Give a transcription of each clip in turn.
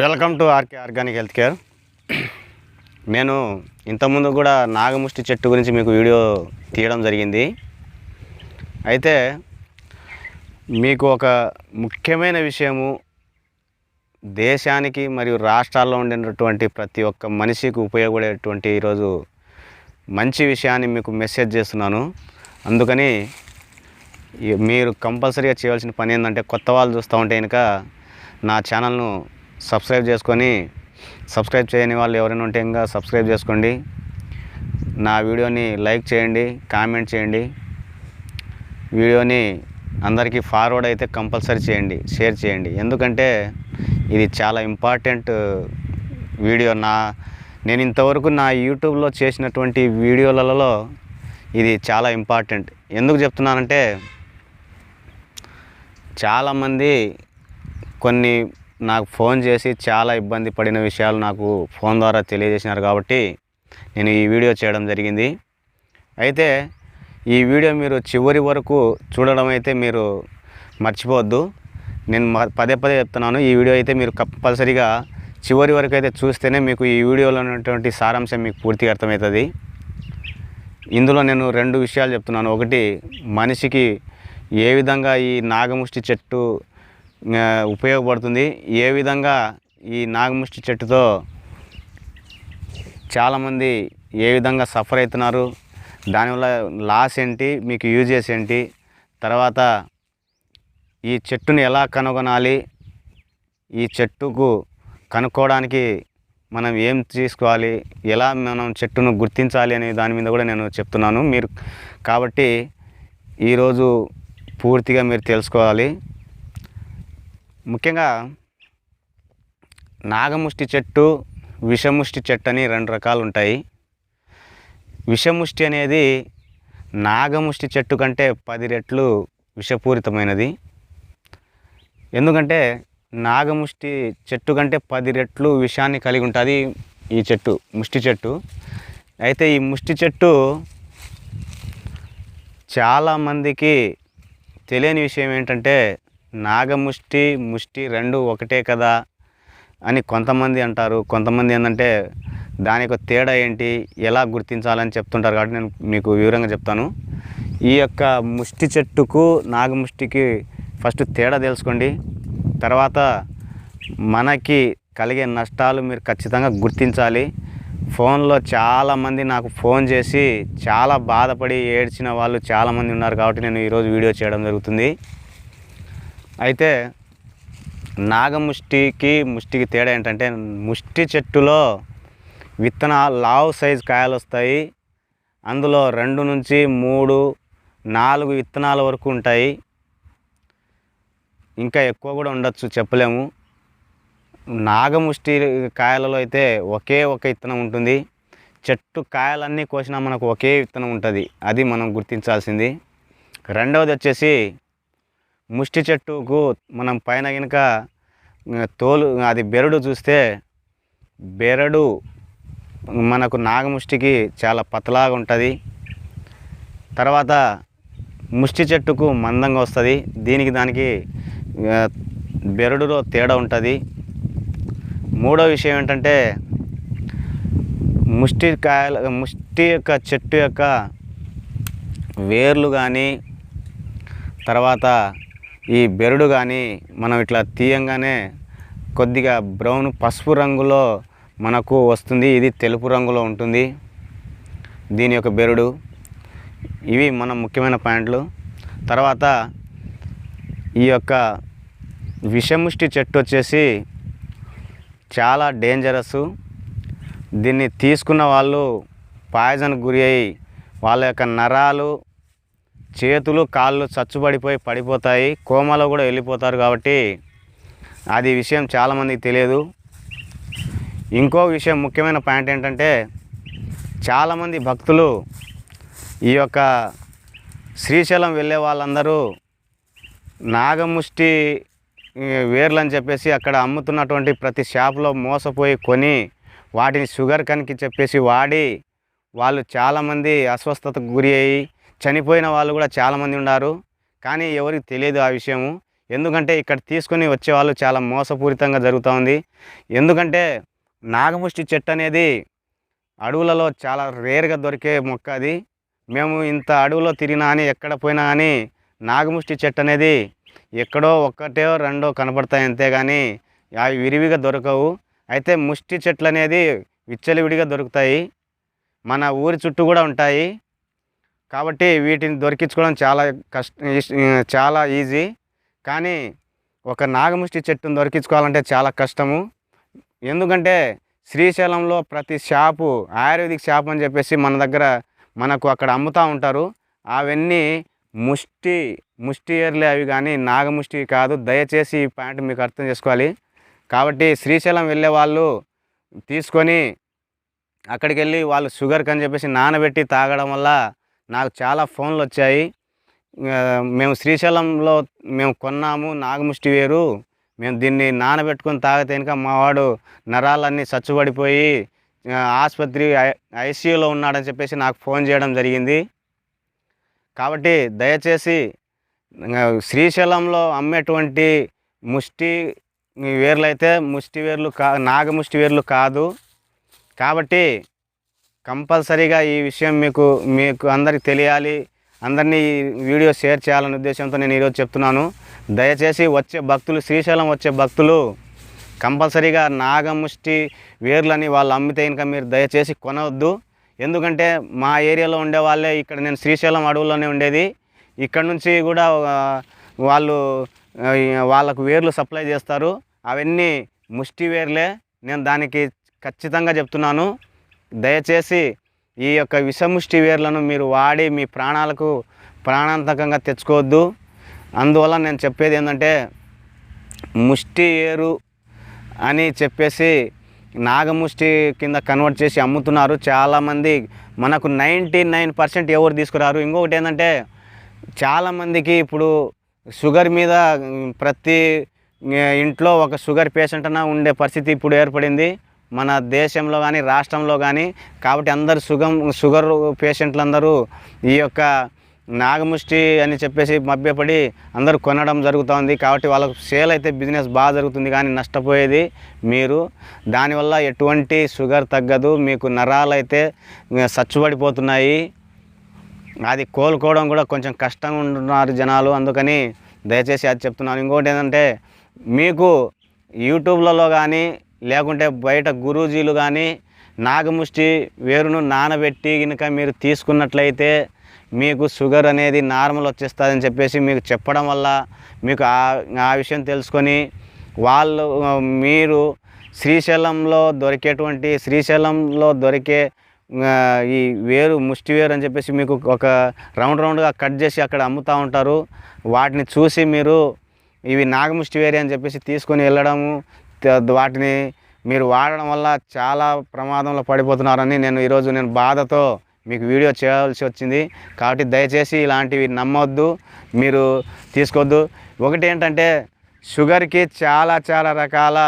Welcome to RK organic health care నేను ఇంతకుముందు కూడా నాగముష్టి చెట్టు గురించి మీకు వీడియో తీయడం జరిగింది. అయితే మీకు ఒక ముఖ్యమైన విషయము దేశానికి మరియు రాష్ట్రాల్లో ఉండేటటువంటి ప్రతి ఒక్క మనిషికి ఉపయోగపడేటువంటి ఈరోజు మంచి విషయాన్ని మీకు మెసేజ్ చేస్తున్నాను. అందుకని మీరు కంపల్సరీగా చేయవలసిన పని ఏంటంటే కొత్త వాళ్ళు చూస్తూ ఉంటే కనుక నా ఛానల్ను సబ్స్క్రైబ్ చేసుకొని సబ్స్క్రైబ్ చేయని వాళ్ళు ఎవరైనా ఉంటే ఇంకా సబ్స్క్రైబ్ చేసుకోండి. నా వీడియోని లైక్ చేయండి కామెంట్ చేయండి. వీడియోని అందరికీ ఫార్వర్డ్ అయితే కంపల్సరీ చేయండి షేర్ చేయండి. ఎందుకంటే ఇది చాలా ఇంపార్టెంట్ వీడియో. నా నేను ఇంతవరకు నా యూట్యూబ్లో చేసినటువంటి వీడియోలలో ఇది చాలా ఇంపార్టెంట్. ఎందుకు చెప్తున్నానంటే చాలామంది కొన్ని నాకు ఫోన్ చేసి చాలా ఇబ్బంది పడిన విషయాలు నాకు ఫోన్ ద్వారా తెలియజేసినారు కాబట్టి నేను ఈ వీడియో చేయడం జరిగింది. అయితే ఈ వీడియో మీరు చివరి వరకు చూడడం అయితే మీరు మర్చిపోవద్దు. నేను మ- పదే పదే చెప్తున్నాను ఈ వీడియో అయితే మీరు కంపల్సరీగా చివరి వరకు అయితే చూస్తేనే మీకు ఈ వీడియోలో ఉన్నటువంటి సారాంశం మీకు పూర్తిగా అర్థమవుతుంది. ఇందులో నేను రెండు విషయాలు చెప్తున్నాను. ఒకటి మనిషికి ఏ విధంగా ఈ నాగముష్టి చెట్టు ఉపయోగపడుతుంది. ఏ విధంగా ఈ నాగముష్టి చెట్టుతో చాలామంది ఏ విధంగా సఫర్ అవుతున్నారు దానివల్ల లాస్ ఏంటి మీకు యూజెస్ ఏంటి తర్వాత ఈ చెట్టుని ఎలా కనుగొనాలి ఈ చెట్టుకు కనుక్కోవడానికి మనం ఏం తీసుకోవాలి ఎలా మనం చెట్టును గుర్తించాలి అనే దాని మీద కూడా నేను చెప్తున్నాను. మీరు కాబట్టి ఈరోజు పూర్తిగా మీరు తెలుసుకోవాలి. ముఖ్యంగా నాగముష్టి చెట్టు విషముష్టి చెట్టు అని రెండు రకాలు ఉంటాయి విషముష్టి అనేది నాగముష్టి చెట్టు కంటే పది రెట్లు విషపూరితమైనది. ఎందుకంటే నాగముష్టి చెట్టు కంటే పది రెట్లు విషాన్ని కలిగి ఉంటుంది ఈ చెట్టు ముష్టి చెట్టు. అయితే ఈ ముష్టి చెట్టు చాలామందికి తెలియని విషయం ఏంటంటే నాగముష్టి ముష్టి రెండు ఒకటే కదా అని కొంతమంది అంటారు. కొంతమంది ఏంటంటే దాని యొక్క తేడా ఏంటి ఎలా గుర్తించాలని చెప్తుంటారు కాబట్టి నేను మీకు వివరంగా చెప్తాను. ఈ యొక్క ముష్టి చెట్టుకు నాగముష్టికి ఫస్ట్ తేడా తెలుసుకోండి. తర్వాత మనకి కలిగే నష్టాలు మీరు ఖచ్చితంగా గుర్తించాలి. ఫోన్లో చాలామంది నాకు ఫోన్ చేసి చాలా బాధపడి ఏడ్చిన వాళ్ళు చాలామంది ఉన్నారు కాబట్టి నేను ఈరోజు వీడియో చేయడం జరుగుతుంది. అయితే నాగముష్టికి ముష్టికి తేడా ఏంటంటే ముష్టి చెట్టులో విత్తనాలు లావు సైజు కాయలు వస్తాయి అందులో రెండు నుంచి మూడు నాలుగు విత్తనాల వరకు ఉంటాయి. ఇంకా ఎక్కువ కూడా ఉండొచ్చు చెప్పలేము. నాగముష్టి కాయలలో అయితే ఒకే ఒక విత్తనం ఉంటుంది. చెట్టు కాయలన్నీ కోసినా మనకు ఒకే విత్తనం ఉంటుంది. అది మనం గుర్తించాల్సింది. రెండవది వచ్చేసి ముష్టి చెట్టుకు మనం పైన కనుక తోలు అది బెరడు చూస్తే బెరడు మనకు నాగముష్టికి చాలా పతలాగా ఉంటుంది. తర్వాత ముష్టి చెట్టుకు మందంగా వస్తుంది. దీనికి దానికి బెరడులో తేడా ఉంటుంది. మూడో విషయం ఏంటంటే ముష్టి కాయల ముష్టి యొక్క చెట్టు యొక్క వేర్లు కానీ తర్వాత ఈ బెరడు కానీ మనం ఇట్లా తీయంగానే కొద్దిగా బ్రౌన్ పసుపు రంగులో మనకు వస్తుంది. ఇది తెలుపు రంగులో ఉంటుంది. దీని యొక్క బెరడు. ఇవి మన ముఖ్యమైన పాయింట్లు. తర్వాత ఈ యొక్క విషముష్టి చెట్టు వచ్చేసి చాలా డేంజరస్ దీన్ని తీసుకున్న వాళ్ళు పాయిజన్ గురి అయి వాళ్ళ యొక్క నరాలు చేతులు కాళ్ళు చచ్చుబడిపోయి పడిపోతాయి కోమాలో కూడా వెళ్ళిపోతారు కాబట్టి అది విషయం చాలామందికి తెలియదు. ఇంకో విషయం ముఖ్యమైన పాయింట్ ఏంటంటే చాలామంది భక్తులు ఈ యొక్క శ్రీశైలం వెళ్ళే వాళ్ళందరూ నాగముష్టి వేర్లు అని చెప్పేసి అక్కడ అమ్ముతున్నటువంటి ప్రతి షాప్లో మోసపోయి కొని వాటిని షుగర్ కనికి చెప్పేసి వాడి వాళ్ళు చాలామంది అస్వస్థతకు గురి అయ్యి చనిపోయిన వాళ్ళు కూడా చాలామంది ఉన్నారు. కానీ ఎవరికి తెలియదు ఆ విషయము. ఎందుకంటే ఇక్కడ తీసుకొని వచ్చేవాళ్ళు చాలా మోసపూరితంగా జరుగుతూ ఉంది. ఎందుకంటే నాగముష్టి చెట్టు అనేది అడవులలో చాలా రేర్గా దొరికే మొక్క అది. మేము ఇంత అడవులో తిరిగినా అని ఎక్కడ పోయినా కానీ నాగముష్టి చెట్టు అనేది ఎక్కడో ఒక్కటో రెండో కనపడతాయి అంతేగాని అవి విరివిగా దొరకవు. అయితే ముష్టి చెట్లు అనేది విచ్చలివిడిగా దొరుకుతాయి. మన ఊరి చుట్టూ కూడా ఉంటాయి. కాబట్టి వీటిని దొరికించుకోవడం చాలా కష్ట చాలా ఈజీ. కానీ ఒక నాగముష్టి చెట్టును దొరికించుకోవాలంటే చాలా కష్టము. ఎందుకంటే శ్రీశైలంలో ప్రతి షాపు ఆయుర్వేదిక్ షాప్ అని చెప్పేసి మన దగ్గర మనకు అక్కడ అమ్ముతూ ఉంటారు. అవన్నీ ముష్టి ముష్టి ఏర్లే అవి కానీ నాగముష్టి కాదు. దయచేసి ఈ పాయింట్ మీకు అర్థం చేసుకోవాలి. కాబట్టి శ్రీశైలం వెళ్ళే వాళ్ళు తీసుకొని అక్కడికి వెళ్ళి వాళ్ళు షుగర్కి అని చెప్పేసి నానబెట్టి తాగడం వల్ల నాకు చాలా ఫోన్లు వచ్చాయి మేము శ్రీశైలంలో మేము కొన్నాము నాగముష్టి వేరు. మేము దీన్ని నానబెట్టుకొని తాగితే కనుక మా వాడు నరాలన్నీ చచ్చుబడిపోయి ఆసుపత్రి ఐ- ఐసీయూలో ఉన్నాడని చెప్పేసి నాకు ఫోన్ చేయడం జరిగింది. కాబట్టి దయచేసి శ్రీశైలంలో అమ్మేటువంటి ముష్టి వేర్లు అయితే ముష్టి వేర్లు కా నాగముష్టి వేర్లు కాదు. కాబట్టి కంపల్సరీగా ఈ విషయం మీకు మీకు అందరికి తెలియాలి. అందరినీ వీడియో షేర్ చేయాలనే ఉద్దేశంతో నేను ఈరోజు చెప్తున్నాను. దయచేసి వచ్చే భక్తులు శ్రీశైలం వచ్చే భక్తులు కంపల్సరీగా నాగముష్టి వేర్లని వాళ్ళు అమ్మితే ఇంకా మీరు దయచేసి కొనవద్దు. ఎందుకంటే మా ఏరియాలో ఉండే వాళ్ళే ఇక్కడ నేను శ్రీశైలం అడవుల్లోనే ఉండేది. ఇక్కడ నుంచి కూడా వాళ్ళు వాళ్ళకు వేర్లు సప్లై చేస్తారు. అవన్నీ ముష్టి వేర్లే. నేను దానికి ఖచ్చితంగా చెప్తున్నాను. దయచేసి ఈ యొక్క విషముష్టి వేర్లను మీరు వాడి మీ ప్రాణాలకు ప్రాణాంతకంగా తెచ్చుకోవద్దు. అందువల్ల నేను చెప్పేది ఏంటంటే ముష్టి ఏరు అని చెప్పేసి నాగముష్టి కింద కన్వర్ట్ చేసి అమ్ముతున్నారు. చాలామంది మనకు నైంటీ నైన్ పర్సెంట్ ఎవరు తీసుకురారు? ఇంకొకటి ఏంటంటే చాలామందికి ఇప్పుడు షుగర్ మీద ప్రతి ఇంట్లో ఒక షుగర్ పేషెంట్ అన్న ఉండే పరిస్థితి ఇప్పుడు ఏర్పడింది. మన దేశంలో కానీ రాష్ట్రంలో కానీ కాబట్టి అందరు సుగం షుగర్ పేషెంట్లు అందరూ ఈ యొక్క నాగముష్టి అని చెప్పేసి మభ్యపడి అందరూ కొనడం జరుగుతుంది. కాబట్టి వాళ్ళకు సేల్ అయితే బిజినెస్ బాగా జరుగుతుంది కానీ నష్టపోయేది మీరు. దానివల్ల ఎటువంటి షుగర్ తగ్గదు. మీకు నరాలు అయితే సచ్చుబడిపోతున్నాయి. అది కోలుకోవడం కూడా కొంచెం కష్టంగా ఉంటున్నారు జనాలు. అందుకని దయచేసి అది చెప్తున్నాను. ఇంకోటి ఏంటంటే మీకు యూట్యూబ్లలో కానీ లేకుంటే బయట గురూజీలు కానీ నాగముష్టి వేరును నానబెట్టి కనుక మీరు తీసుకున్నట్లయితే మీకు షుగర్ అనేది నార్మల్ వచ్చేస్తుందని చెప్పేసి మీకు చెప్పడం వల్ల మీకు ఆ ఆ విషయం తెలుసుకొని వాళ్ళు మీరు శ్రీశైలంలో దొరికేటువంటి శ్రీశైలంలో దొరికే ఈ వేరు ముష్టి వేరు అని చెప్పేసి మీకు ఒక రౌండ్ రౌండ్గా కట్ చేసి అక్కడ అమ్ముతూ ఉంటారు. వాటిని చూసి మీరు ఇవి నాగముష్టి వేరే అని చెప్పేసి తీసుకొని వెళ్ళడము వాటిని మీరు వాడడం వల్ల చాలా ప్రమాదంలో పడిపోతున్నారని నేను ఈరోజు నేను బాధతో మీకు వీడియో చేయాల్సి వచ్చింది. కాబట్టి దయచేసి ఇలాంటివి నమ్మొద్దు మీరు తీసుకోవద్దు ఒకటి ఏంటంటే షుగర్కి చాలా చాలా రకాల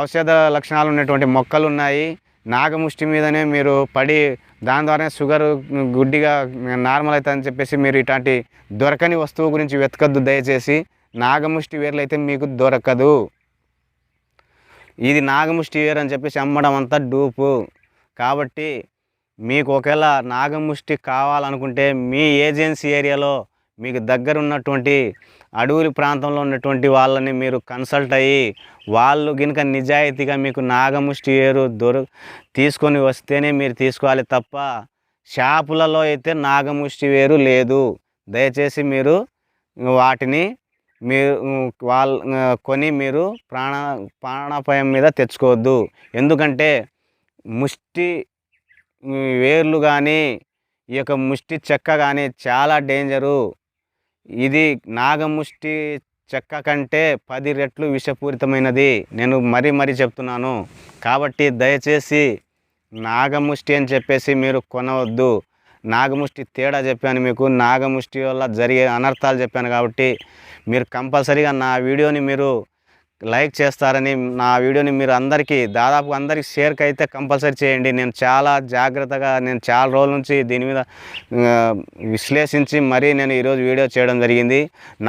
ఔషధ లక్షణాలు ఉన్నటువంటి మొక్కలు ఉన్నాయి. నాగముష్టి మీదనే మీరు పడి దాని ద్వారానే షుగర్ గుడ్డిగా నార్మల్ అవుతుందని చెప్పేసి మీరు ఇట్లాంటి దొరకని వస్తువు గురించి వెతకద్దు దయచేసి. నాగముష్టి వేర్లు అయితే మీకు దొరకదు. ఇది నాగముష్టి వేర్ అని చెప్పేసి అమ్మడం అంతా డూపు. కాబట్టి మీకు ఒకవేళ నాగముష్టి కావాలనుకుంటే మీ ఏజెన్సీ ఏరియాలో మీకు దగ్గర ఉన్నటువంటి అడవుల ప్రాంతంలో ఉన్నటువంటి వాళ్ళని మీరు కన్సల్ట్ అయ్యి వాళ్ళు కనుక నిజాయితీగా మీకు నాగముష్టి వేరు దొరు తీసుకొని వస్తేనే మీరు తీసుకోవాలి తప్ప షాపులలో అయితే నాగముష్టి వేరు లేదు. దయచేసి మీరు వాటిని మీరు వాళ్ళ కొని మీరు ప్రాణ ప్రాణాపాయం మీద తెచ్చుకోవద్దు. ఎందుకంటే ముష్టి వేర్లు కానీ ఈ యొక్క ముష్టి చెక్క కానీ చాలా డేంజరు. ఇది నాగముష్టి చెక్క కంటే పది రెట్లు విషపూరితమైనది. నేను మరీ మరీ చెప్తున్నాను. కాబట్టి దయచేసి నాగముష్టి అని చెప్పేసి మీరు కొనవద్దు. నాగముష్టి తేడా చెప్పాను మీకు. నాగముష్టి వల్ల జరిగే అనర్థాలు చెప్పాను కాబట్టి మీరు కంపల్సరీగా నా వీడియోని మీరు లైక్ చేస్తారని నా వీడియోని మీరు అందరికీ దాదాపు అందరికి షేర్కి అయితే కంపల్సరీ చేయండి. నేను చాలా జాగ్రత్తగా నేను చాలా రోజుల నుంచి దీని మీద విశ్లేషించి మరీ నేను ఈరోజు వీడియో చేయడం జరిగింది.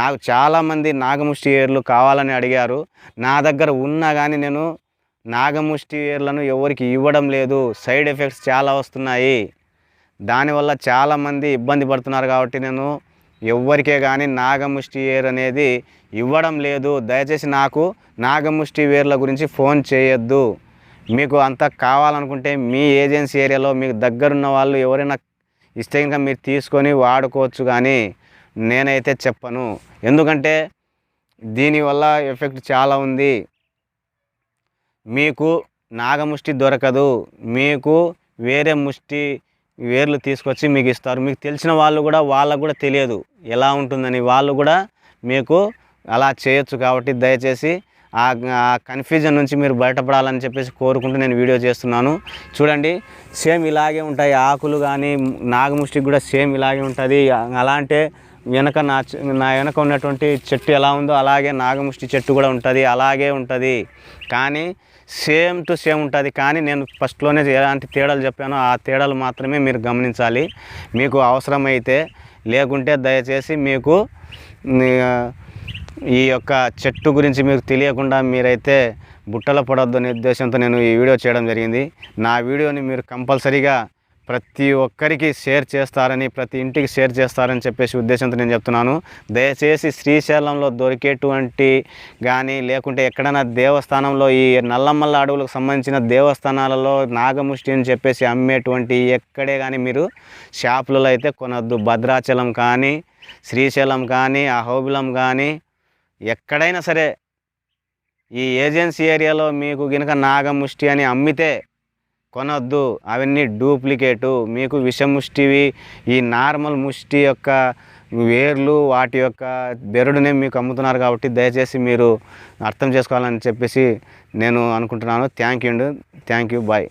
నాకు చాలామంది నాగముష్టి ఏర్లు కావాలని అడిగారు. నా దగ్గర ఉన్నా కానీ నేను నాగముష్టి ఏర్లను ఎవరికి ఇవ్వడం లేదు. సైడ్ ఎఫెక్ట్స్ చాలా వస్తున్నాయి. దానివల్ల చాలామంది ఇబ్బంది పడుతున్నారు కాబట్టి నేను ఎవ్వరికే కానీ నాగముష్టి వేర్ అనేది ఇవ్వడం లేదు. దయచేసి నాకు నాగముష్టి వేర్ల గురించి ఫోన్ చేయొద్దు. మీకు అంత కావాలనుకుంటే మీ ఏజెన్సీ ఏరియాలో మీకు దగ్గరున్న వాళ్ళు ఎవరైనా ఇస్తే ఇంకా మీరు తీసుకొని వాడుకోవచ్చు కానీ నేనైతే చెప్పను. ఎందుకంటే దీనివల్ల ఎఫెక్ట్ చాలా ఉంది. మీకు నాగముష్టి దొరకదు. మీకు వేరే ముష్టి వేర్లు తీసుకొచ్చి మీకు ఇస్తారు. మీకు తెలిసిన వాళ్ళు కూడా వాళ్ళకు కూడా తెలియదు ఎలా ఉంటుందని. వాళ్ళు కూడా మీకు అలా చేయొచ్చు కాబట్టి దయచేసి ఆ కన్ఫ్యూజన్ నుంచి మీరు బయటపడాలని చెప్పేసి కోరుకుంటూ నేను వీడియో చేస్తున్నాను. చూడండి సేమ్ ఇలాగే ఉంటాయి ఆకులు కానీ నాగముష్టికి కూడా సేమ్ ఇలాగే ఉంటుంది. అలా అంటే వెనక నా నా వెనక ఉన్నటువంటి చెట్టు ఎలా ఉందో అలాగే నాగముష్టి చెట్టు కూడా ఉంటుంది. అలాగే ఉంటుంది. కానీ సేమ్ టు సేమ్ ఉంటుంది కానీ నేను ఫస్ట్లోనే ఎలాంటి తేడాలు చెప్పానో ఆ తేడాలు మాత్రమే మీరు గమనించాలి. మీకు అవసరమైతే లేకుంటే దయచేసి మీకు ఈ యొక్క చెట్టు గురించి మీకు తెలియకుండా మీరైతే బుట్టలు పడొద్దు అనే ఉద్దేశంతో నేను ఈ వీడియో చేయడం జరిగింది. నా వీడియోని మీరు కంపల్సరీగా ప్రతి ఒక్కరికి షేర్ చేస్తారని ప్రతి ఇంటికి షేర్ చేస్తారని చెప్పేసి ఉద్దేశంతో నేను చెప్తున్నాను. దయచేసి శ్రీశైలంలో దొరికేటువంటి కానీ లేకుంటే ఎక్కడైనా దేవస్థానంలో ఈ నల్లమల్ల అడవులకు సంబంధించిన దేవస్థానాలలో నాగముష్టి అని చెప్పేసి అమ్మేటువంటి ఎక్కడే కానీ మీరు షాపులలో అయితే కొనొద్దు. భద్రాచలం కానీ శ్రీశైలం కానీ అహోబిలం కానీ ఎక్కడైనా సరే ఈ ఏజెన్సీ ఏరియాలో మీకు గినక నాగముష్టి అని అమ్మితే కొనొద్దు. అవన్నీ డూప్లికేటు. మీకు విషముష్టివి ఈ నార్మల్ ముష్టి యొక్క వేర్లు వాటి యొక్క బెరడునే మీకు అమ్ముతున్నారు కాబట్టి దయచేసి మీరు అర్థం చేసుకోవాలని చెప్పేసి నేను అనుకుంటున్నాను. థ్యాంక్ యూ అండి. Thank you. బాయ్.